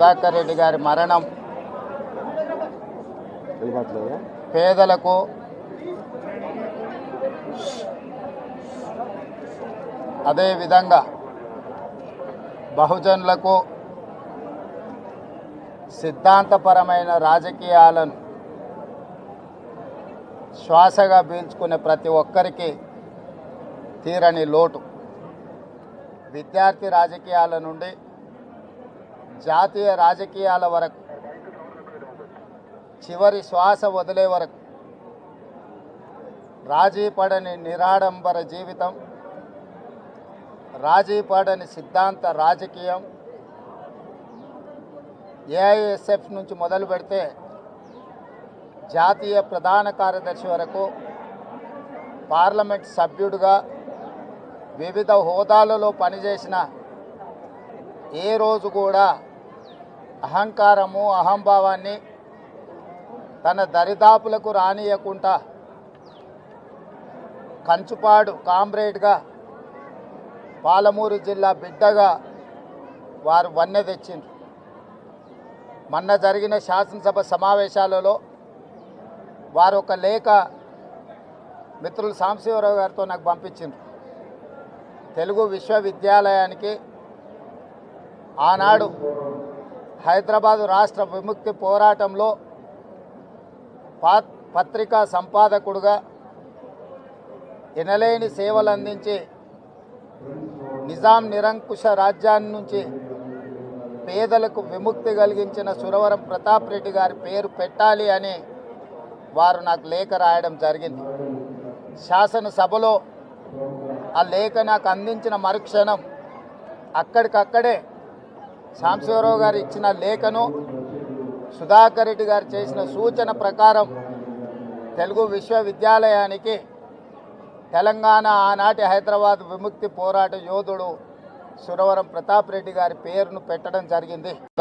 సుధాకర్ రెడ్డి గారి మరణం పేదలకు అదేవిధంగా బహుజనులకు సిద్ధాంతపరమైన రాజకీయాలను శ్వాసగా పీల్చుకునే ప్రతి ఒక్కరికి తీరని లోటు. విద్యార్థి రాజకీయాల నుండి జాతీయ రాజకీయాల వరకు చివరి శ్వాస వదిలే వరకు రాజీ పడని నిరాడంబర జీవితం రాజీ పడని సిద్ధాంత రాజకీయం ఏఐఎస్ఎఫ్ నుంచి మొదలు పెడితే జాతీయ ప్రధాన కార్యదర్శి వరకు పార్లమెంట్ సభ్యుడిగా వివిధ హోదాలలో పనిచేసిన ఏ రోజు కూడా అహంకారము అహంభావాన్ని తన దరిదాపులకు రానియకుండా కంచుపాడు కామ్రేడ్గా పాలమూరు జిల్లా బిడ్డగా వారు వన్నె తెచ్చిండ్రు. మొన్న జరిగిన శాసనసభ సమావేశాలలో వారు ఒక లేఖ మిత్రులు సాంబశివరావు గారితో నాకు పంపించిండ్రు. తెలుగు విశ్వవిద్యాలయానికి ఆనాడు హైదరాబాదు రాష్ట్ర విముక్తి పోరాటంలో పా- పత్రికా సంపాదకుడుగా ఎనలేని సేవలు అందించి నిజాం నిరంకుశ రాజ్యాన్ని నుంచి పేదలకు విముక్తి కలిగించిన సురవరం ప్రతాప్ రెడ్డి గారి పేరు పెట్టాలి అని వారు నాకు లేఖ రాయడం జరిగింది. శాసనసభలో ఆ లేఖ నాకు అందించిన మరుక్షణం అక్కడికక్కడే సాంబశివరావు గారు ఇచ్చిన లేఖను సుధాకర్ రెడ్డి గారు చేసిన సూచన ప్రకారం తెలుగు విశ్వవిద్యాలయానికి తెలంగాణ ఆనాటి హైదరాబాద్ విముక్తి పోరాట యోధుడు సురవరం ప్రతాప్ రెడ్డి గారి పేరును పెట్టడం జరిగింది.